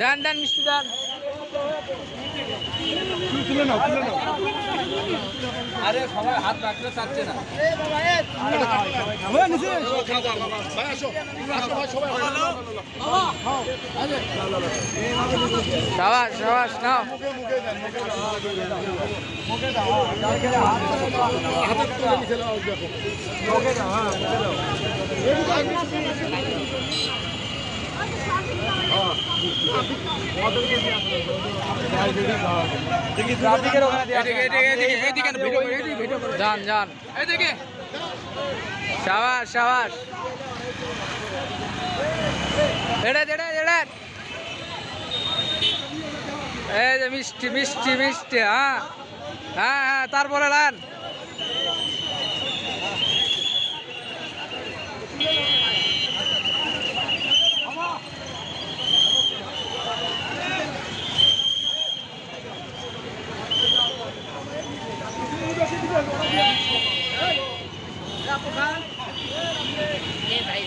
দেন দেন মিষ্টি দেন। তুলে নাও তুলে নাও আরে সবাই হাত রাখতে চাচ্ছে না। সাবাস সাবাস নাও। হাতে তুলে নিচে নাও দেখো। মুখে দাও হ্যাঁ মুখে দাও এই যে মিষ্টি মিষ্টি মিষ্টি হ্যাঁ। হ্যাঁ হ্যাঁ তারপরে লান। ভাই